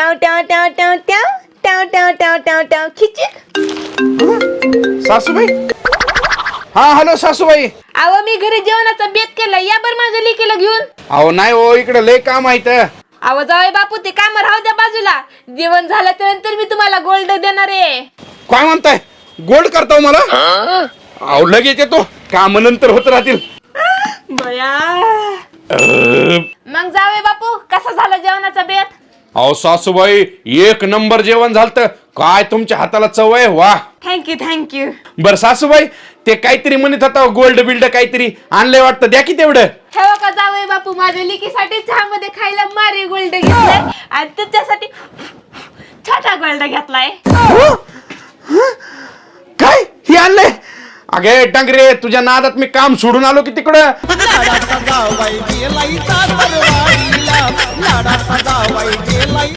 टाव टाव टाव टाव टाव टाव टाव टाव टाव टाव खिचिक सासूबाई? हा हॅलो सासूबाई. अहो मी घरी जेवणाचा बेत केला. या बर माझ्या लेकीला घेऊन. अहो नाही हो इकडे लय काम आहे इथं. अहो जावई बापू ते काम राहू द्या बाजूला. जेवण झालं तर नंतर मी तुम्हाला गोल्ड देणार आहे. काय म्हणताय? गोल्ड करता हो मला? अहो लगेच येतो. काम नंतर होत राहतील. बया मग जावे बापू कसा झाला जेवणाचा बेत अहो सासूबाई एक नंबर जेवण झालत. काय तुमच्या हाताला चव आहे? वा. थँक्यू थँक्यू बर सासूबाई ते काहीतरी म्हणत होता गोल्ड बिल्ड काहीतरी आणलंय वाटतं. द्या की तेवढं. ठेवा का जावई बापू माझ्या लिकीसाठी चहामध्ये खायला मारी गोल्ड घेतलाय. आणि तुमच्यासाठी छोटा गोल्ड घेतलाय. काय? हे आणलंय? अगे डांगरे तुझ्या नादात मी काम सोडून आलो की तिकडं?